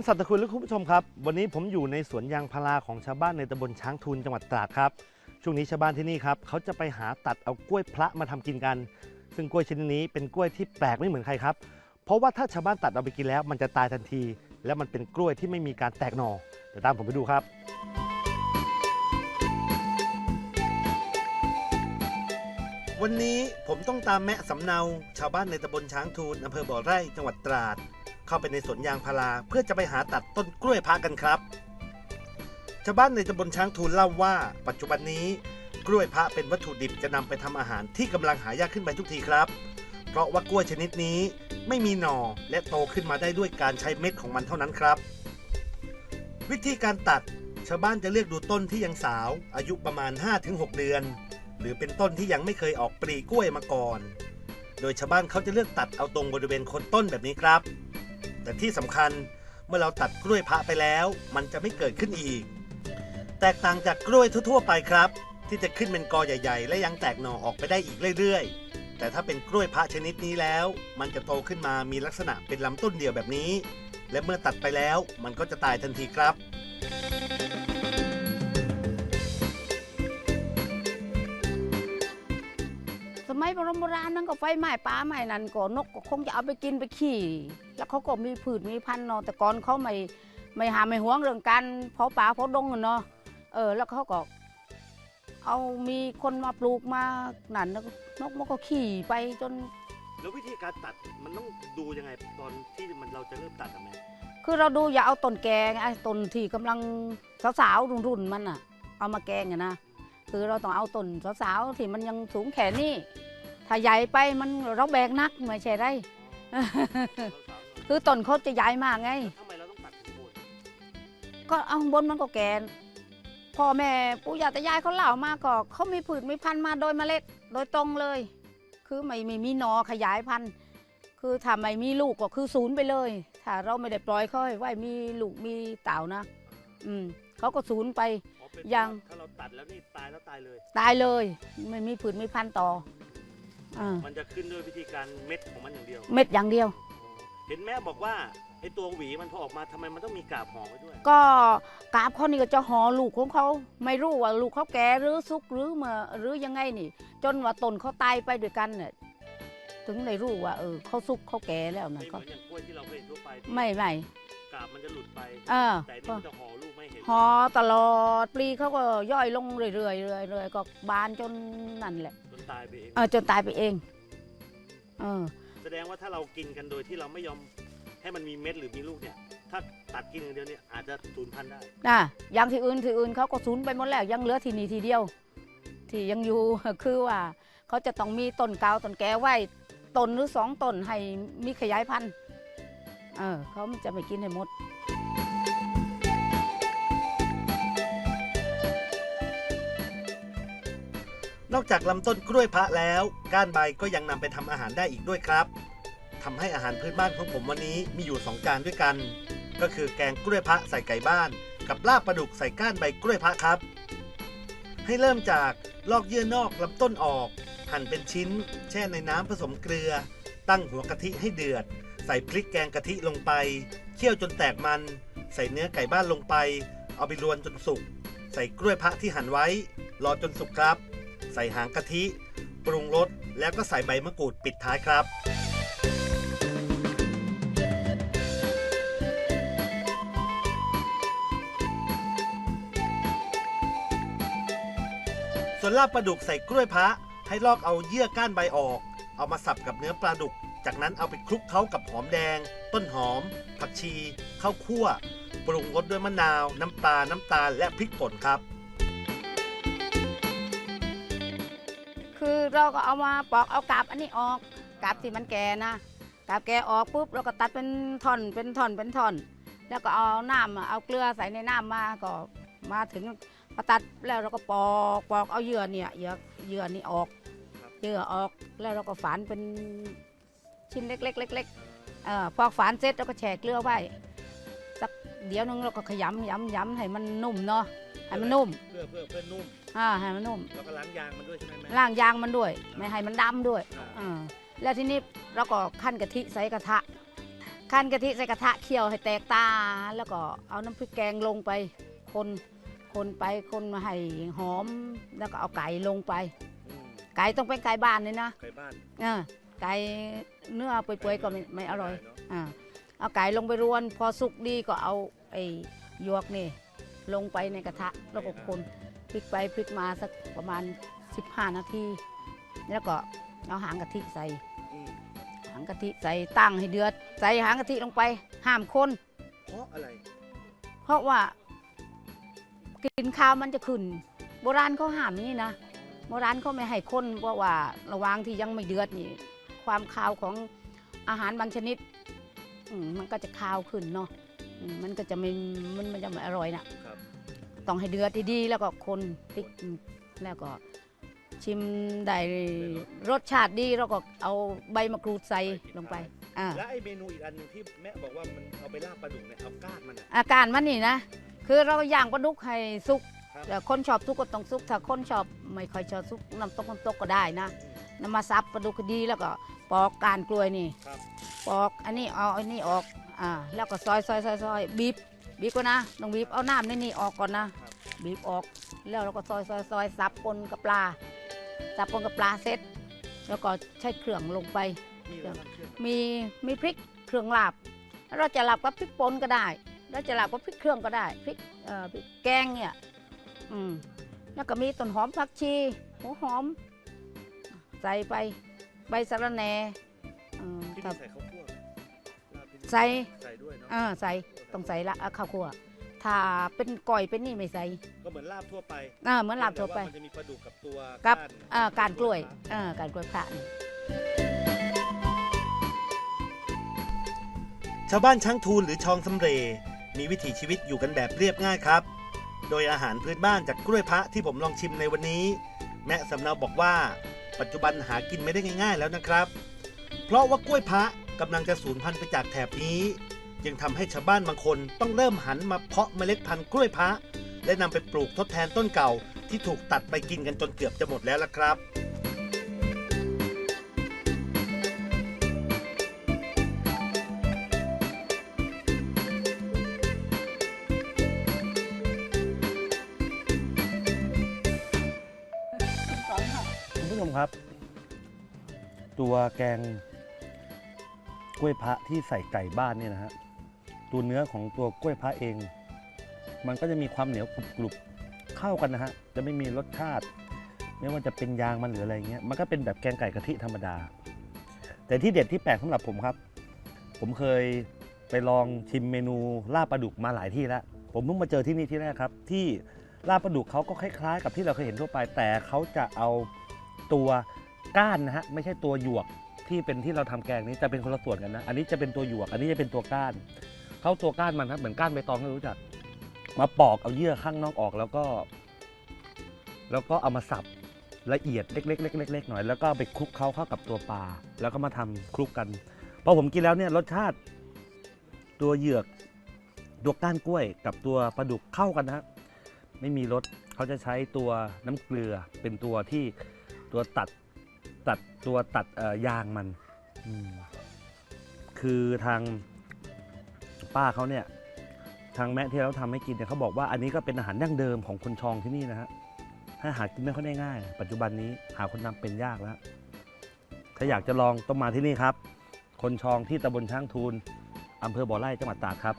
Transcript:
คุณสัตย์คุณและคุณผู้ชมครับ วันนี้ผมอยู่ในสวนยางพาราของชาวบ้านในตำบลช้างทูนจังหวัดตราดครับ ช่วงนี้ชาวบ้านที่นี่ครับเขาจะไปหาตัดเอากล้วยพระมาทำกินกัน ซึ่งกล้วยชนิดนี้เป็นกล้วยที่แปลกไม่เหมือนใครครับ เพราะว่าถ้าชาวบ้านตัดเอาไปกินแล้ว มันจะตายทันที และมันเป็นกล้วยที่ไม่มีการแตกหน่อเดี๋ยวตามผมไปดูครับ วันนี้ผมต้องตามแมะสำเนา ชาวบ้านในตำบลช้างทูลอำเภอบ่อไร่จังหวัดตราด เข้าไปในสวนยางพาราเพื่อจะไปหาตัดต้นกล้วยพากันครับ ชาวบ้านในตำบลช้างทูลเล่าว่า ปัจจุบันนี้ กล้วยพระเป็นวัตถุดิบจะนำไปทำอาหารที่กำลังหายากขึ้นไปทุกทีครับ เพราะว่ากล้วยชนิดนี้ไม่มีหน่อและโตขึ้นมาได้ด้วยการใช้เม็ดของมันเท่านั้นครับ วิธีการตัดชาวบ้านจะเลือกดูต้นที่ยังสาว อายุประมาณ 5-6 เดือน หรือเป็นต้นที่ยังไม่เคยออกปลีกล้วยมาก่อน โดยชาวบ้านเขาจะเลือกตัดเอาตรงบริเวณคนต้นแบบนี้ครับ แต่ที่สำคัญเมื่อเราตัดกล้วยพระไปแล้ว มันจะไม่เกิดขึ้นอีก แตกต่างจากกล้วยทั่ว ๆ ไปครับ ที่จะขึ้นเป็นกอใหญ่ ๆ และยังแตกหน่อออกไปได้อีกเรื่อย ๆ แต่ถ้าเป็นกล้วยพระชนิดนี้แล้ว มันจะโตขึ้นมามีลักษณะเป็นลำต้นเดียวแบบนี้ และเมื่อตัดไปแล้วมันก็จะตายทันทีครับ มัยโบราณโบราณนั่นก็ไฟไหม้ป่าไหม้นั่นก็นกก็คงจะเอาไปกินไปขี่ แล้วเขาก็มีผืชมีพันธุ์เนาะแต่ก่อนเขาไม่ไม่หาไม่หวงเรื่องการเผาป่าเผาดงอะเนาะเออ แล้วเขาก็ เอามีคนมาปลูกมานั่นแล้วก็นกมันก็ขี่ไปจน แล้ววิธีการตัดมันต้องดูยังไงตอนที่มันเราจะเริ่มตัดอะแม่คือเราดูอย่าเอาต้นแกงไอ้ต้นที่กำลังสาวๆรุ่นๆมันอะเอามาแกงอะนะคือเราต้องเอาต้นสาวๆที่มันยังสูงแขนนี่ ถ้าใหญ่ไปมันเราแบกนักไม่ใช่ไร คือต้นเขาจะใหญ่มากไง ทำไมเราต้องตัดถึงโคนก็เอาข้างบนมันก็แกนพ่อแม่ปู่ย่าตายายเขาเล่ามาก็เขามีผืชมีพันธุ์มาโดยเมล็ดโดยตรงเลย คือไม่ไม่มีหนอขยายพันธุ์คือถ้าไม่มีลูกก็คือศูนย์ไปเลย ถ้าเราไม่ได้ปล่อยเขาให้ไว้มีลูกมีเต่านะ อืมเขาก็ศูนย์ไป อ๋อเป็นยัง ถ้าเราตัดแล้วนี่ตายแล้วตายเลย ตายเลย ไม่มีผืชมีพันธุ์ต่อ อ่ามันจะขึ้นด้วยวิธีการเม็ดของมันอย่างเดียว เม็ดอย่างเดียว เห็นแม่บอกว่าไอตัวหวีมันพอออกมาทำไมมันต้องมีกาบห่อไว้ด้วย ก็กาบเขานี่ก็จะห่อลูกของเขาไม่รู้ว่าลูกเขาแก่หรือสุกหรือเมื่อหรือยังไงนี่ จนว่าต้นเขาตายไปด้วยกันเนี่ยถึงได้รู้ว่าเออเขาสุกเขาแก่แล้วไม่นะเหก็มือนอย่างกล้วยที่เราเคยเห็นทั่วไปที่ไม่ไม่กาบมันจะหลุดไปเออ แต่นี่ก็มันจะห่อลูกไม่เห็นห่อตลอดปลีเขาก็ย่อยลงเรื่อยๆเรื่อยๆเรื่อยๆก็บานจนนั่นแหละจนตายไปเองเออจนตายไปเอง เออ แสดงว่าถ้าเรากินกันโดยที่เราไม่ยอมให้มันมีเม็ดหรือมีลูกเนี่ย ถ้าตัดกินอย่างเดียวเนี่ยอาจจะสูญพันธุ์ได้นะอย่างที่อื่นที่อื่นเขาก็สูญไปหมดแล้วยังเหลือที่นี่ทีเดียว ที่ยังอยู่ คือว่า เขาจะต้องมีต้นเกาต้นแก่ไว้ต้นหรือสองต้นให้มีขยายพันธุ์ เออเขาจะไม่กินให้หมดนอกจากลำต้นกล้วยพระแล้ว ก้านใบก็ยังนำไปทำอาหารได้อีกด้วยครับทำให้อาหารพื้นบ้านของผมวันนี้มีอยู่ 2 จานด้วยกัน ก็คือแกงกล้วยพระใส่ไก่บ้าน กับลาบปลาดุกใส่ก้านใบกล้วยพระครับ ให้เริ่มจากลอกเยื่อนอกลำต้นออก หั่นเป็นชิ้น แช่ในน้ำผสมเกลือ ตั้งหัวกะทิให้เดือด ส่พริกแกงกะทิลงไป เคี่ยวจนแตกมัน ใส่เนื้อไก่บ้านลงไป เอาไปรวนจนสุก ใส่กล้วยพระที่หั่นไว้ รอจนสุกครับ ใส่หางกะทิ ปรุงรส แล้วก็ใส่ใบมะกรูดปิดท้ายครับส่วนลาบปลาดุกใส่กล้วยพระให้ลอกเอาเยื่อก้านใบออก เอามาสับกับเนื้อปลาดุก จากนั้นเอาไปคลุกเคล้ากับหอมแดง ต้นหอม ผักชีข้าวคั่ว ปรุงรสด้วยมะนาว น้ำปลา น้ำตาลและพริกป่นครับ คือเราก็เอามาปอกเอากาบอันนี้ออกกาบที่มันแก่นะกาบแก่ออกปุ๊บเราก็ตัดเป็นท่อนเป็นท่อนเป็นท่อน แล้วก็เอาน้ำอเอาเกลือใส่ในน้ำมาก็มาถึงพอตัดแล้วเราก็ปอกปอกเอาเหยื่อเนี่ยเหยื่อเหยื่อนี่ออกเหยื่อออกแล้วเราก็ฝานเป็น ชิ้นเล็กๆเล็กๆเออพอฝานเสร็จเราก็แช่เกลือไว้สักเดี๋ยวนึงเราก็ขยำยำยำให้มันนุ่มเนาะให้มันนุ่มเพื่อเพื่อเพื่อนุ่มอ่าให้มันนุ่มแล้วก็ล้างยางมันด้วยใช่ไหมแม่ล้างยางมันด้วย ไม่ให้มันดำด้วยอ่าอ่าแล้วทีนี้เราก็ขั้นกะทิใส่กระทะขั้นกะทิใส่กระทะเคี่ยวให้แตกตา แล้วก็เอาน้ำพริกแกงลงไปคนคนไปคนมาให้หอม แล้วก็เอาไก่ลงไปอืมไก่ต้องเป็นไก่บ้านเลยนะไก่บ้านเออ ไก่เนื้อเปื่อยๆก็ไม่ไม่อร่อยเนะอ่าเอาไก่ลงไปรวน พอสุกดีก็เอาไอ้หยวกนี่ ลงไปในกระทะแล้วก็คนพลิกไปพลิกมาสักประมาณ 15 นาที แล้วก็เอาหางกะทิใส่อืมหางกะทิใส่ตั้งให้เดือด ใส่หางกะทิลงไปห้ามคนเพราะอะไร เพราะว่ากลิ่นข้าวมันจะขึ้น โบราณเขาห้ามนี่นะโบราณเขาไม่ให้คนเพราะว่าระหว่างที่ยังไม่เดือดนี่ ความคาวของอาหารบางชนิดอืมมันก็จะคาวขึ้นเนาะอืมมันก็จะไม่มันมันจะไม่อร่อยนะครับต้องให้เดือดดีๆแล้วก็คนพริกแล้วก็ชิมได้รสชาติดีแล้วก็เอาใบมะกรูดใส่ลงไปอ่าและไอเมนูอีกอันหนึงที่แม่บอกว่ามันเอาไปลาบปลาดุกเนี่ยเอาก้านมันอะอาการมันนี่นะคือเราย่างปลาดุกให้สุกครับแต่คนชอบสุกก็ต้องสุกถ้าคนชอบไม่ค่อยชอบสุกน้ำตกน้ำตกก็ได้นะ นำมาซับปลาดุกให้ดีแล้วก็ปอกการกล้วยนี่ครับ ปอกอันนี้เอาอันนี้ออกอ่าแล้วก็ซอยซอยซอยซอยบีบบีบก่อนนะต้องบีบเอาน้ำในนี่ออกก่อนนะบีบออกแล้วเราก็ซอยซอยซอยซับปนกับปลาซับปนกับปลาเสร็จ แล้วก็ใช้เครื่องลงไปมีแล้วครับเชื่อมมีมีพริกเครื่องลาบแล้วเราจะลาบกับพริกป่นก็ได้เราจะลาบกับพริกเครื่องก็ได้พริกเอ่อพริกแกงเนี่ยอืมแล้วก็มีต้นหอมผักชีหัวหอม ใส่ไปใบสะระแหน่อืมที่ครับนี่ใส่ข้าวคั่วไหมลาบที่นี่ใส่ ใส่ด้วยเนาะเออใส่ต้องใส่ละเอาข้าวคั่วถ้าเป็นก่อยเป็นนี่ไม่ใส่ก็เหมือนลาบทั่วไปเออเหมือนลาบทั่วไป แต่ามันจะมีปลาดุกกับตัวกับานเอ่อการกล้วยเออการกล้วยพระนี่ ชาวบ้านช้างทูลหรือชองสำเร มีวิถีชีวิตอยู่กันแบบเรียบง่ายครับ โดยอาหารพื้นบ้านจากกล้วยพระที่ผมลองชิมในวันนี้ แม่สำเนาบอกว่า ปัจจุบันหากินไม่ได้ง่าย ๆ แล้วนะครับ เพราะว่ากล้วยพระกำลังจะสูญพันธุ์ไปจากแถบนี้ จึงทำให้ชาวบ้านบางคนต้องเริ่มหันมาเพาะเมล็ดพันธุ์กล้วยพระและนำไปปลูกทดแทนต้นเก่าที่ถูกตัดไปกินกันจนเกือบจะหมดแล้วล่ะครับ ตัวแกงกล้วยพระที่ใส่ไก่บ้านเนี่ยนะฮะตัวเนื้อของตัวกล้วยพระเอง มันก็จะมีความเหนียวกรุบๆเข้ากันนะฮะจะไม่มีรสชาติ ไม่ว่าจะเป็นยางมันหรืออะไรเงี้ยมันก็เป็นแบบแกงไก่กะทิธรรมดา แต่ที่เด็ดที่แปลกสำหรับผมครับ ผมเคยไปลองชิมเมนูลาบปลาดุกมาหลายที่แล้วผมเพิ่งมาเจอที่นี่ที่แรกครับ ที่ลาบปลาดุกเขาก็คล้ายๆ กับที่เราเคยเห็นทั่วไป แต่เขาจะเอาตัว ก้านนะฮะไม่ใช่ตัวหยวกที่เป็นที่เราทำแกงนี้แต่เป็นคนละส่วนกันนะ อันนี้จะเป็นตัวหยวก อันนี้จะเป็นตัวก้าน เขาตัวก้านมันครับเหมือนก้านใบตองที่รู้จัก มาปอกเอาเยื่อข้างนอกออกแล้วก็ แล้วก็เอามาสับละเอียดเล็กๆเล็กๆหน่อยแล้วก็ไปคลุกเคล้าเข้ากับตัวปลาแล้วก็มาทำคลุกกันพอผมกินแล้วเนี่ยรสชาติ ตัวเหยือกตัวก้านกล้วย กับตัวปลาดุกเข้ากันนะฮะไม่มีรสเขาจะใช้ตัวน้ำเกลือเป็นตัวที่ตัวตัด ตัดตัวตัดยางมัน คือทางป้าเขาเนี่ย ทางแม่ที่เราทำให้กินเนี่ยเขาบอกว่าอันนี้ก็เป็นอาหารดั้งเดิมของคนชองที่นี่นะฮะถ้าหากินไม่ค่อยได้ง่าย ปัจจุบันนี้หาคนทำเป็นยากแล้ว ถ้าอยากจะลองต้องมาที่นี่ครับ คนชองที่ตำบลช้างทูลอำเภอบ่อไร่จังหวัดตากครับ